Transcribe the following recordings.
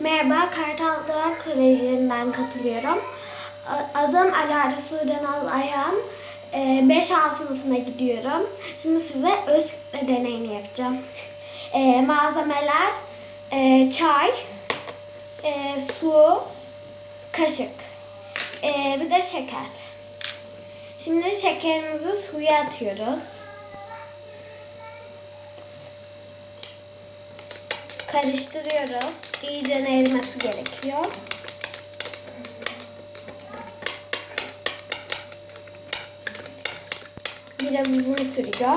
Merhaba, Kartal Doğa Koleji'nden katılıyorum. Adım Alara Sudanal Ayhan. 5A sınıfına gidiyorum. Şimdi size öz deneyini yapacağım. Ee, malzemeler e, çay, e, su, kaşık, e, bir de şeker. Şimdi şekerimizi suya atıyoruz. Karıştırıyoruz. İyice erimesi gerekiyor. Biraz uzun sürüyor.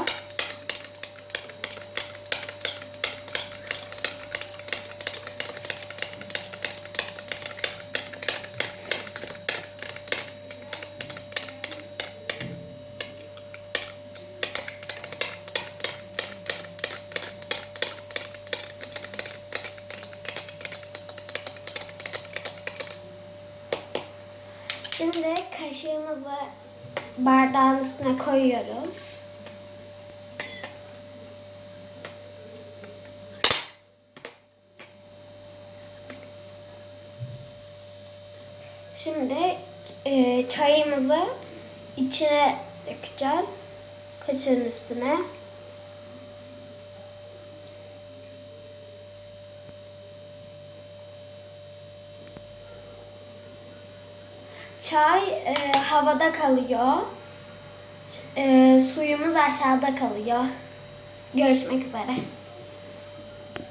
Şimdi kaşığımızı bardağın üstüne koyuyoruz. Şimdi e, çayımızı içine dökeceğiz. Kaşığın üstüne. Çay e, havada kalıyor. E, suyumuz aşağıda kalıyor. Görüşmek üzere.